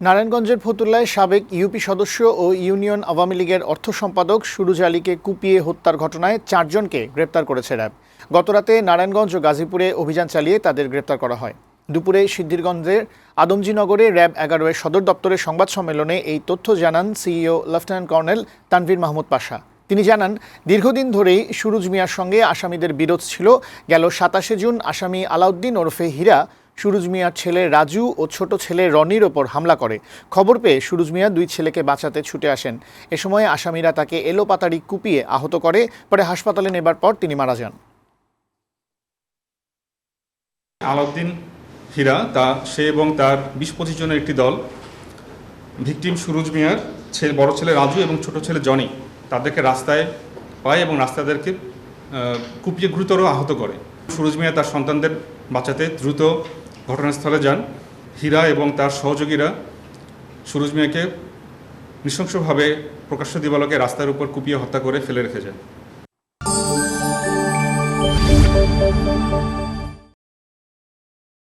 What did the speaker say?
নারায়ণগঞ্জের ফতুল্লায় সাবেক ইউপি সদস্য ও ইউনিয়ন আওয়ামী লীগের অর্থ সম্পাদক সুরুজ আলীকে কুপিয়ে হত্যার ঘটনায় চারজনকে গ্রেপ্তার করেছে র্যাব। গতরাতে নারায়ণগঞ্জ ও গাজীপুরে অভিযান চালিয়ে তাদের গ্রেপ্তার করা হয়। দুপুরে সিদ্ধিরগঞ্জের আদমজীনগরে র্যাব এগারো এর সদর দপ্তরের সংবাদ সম্মেলনে এই তথ্য জানান CEO lieutenant colonel Tanvir Mahmud Pasha. তিনি জানান, দীর্ঘদিন ধরেই সুরুজ মিয়ার সঙ্গে আসামিদের বিরোধ ছিল। গেল সাতাশে জুন আসামি আলাউদ্দিন ওরফে হীরা সুরুজ মিয়ার ছেলে রাজু ও ছোট ছেলে রনির ওপর হামলা করে। খবর পেয়ে সুরুজ মিয়া দুই ছেলেকে বাঁচাতে ছুটে আসেন। এ সময় আসামিরা তাকে এলোপাতাড়ি কুপিয়ে আহত করে, পরে হাসপাতালে নেবার পর তিনি মারা যান। আলাউদ্দিন হীরা, তা সে এবং তার বিশ পঁচিশ জনের একটি দল, ভিকটিম সুরুজ মিয়ার ছেলে বড় ছেলে রাজু এবং ছোট ছেলে জনি, তাদেরকে রাস্তায় পায় এবং রাস্তাদেরকে কুপিয়ে গুরুতর আহত করে। সুরুজ মিয়া তার সন্তানদের বাঁচাতে দ্রুত ঘটনাস্থলে যান। হীরা এবং তার সহযোগীরা সুরুজ মিয়াকে নৃশংসভাবে প্রকাশ্য দিবালকে রাস্তার উপর কুপিয়ে হত্যা করে ফেলে রেখে যায়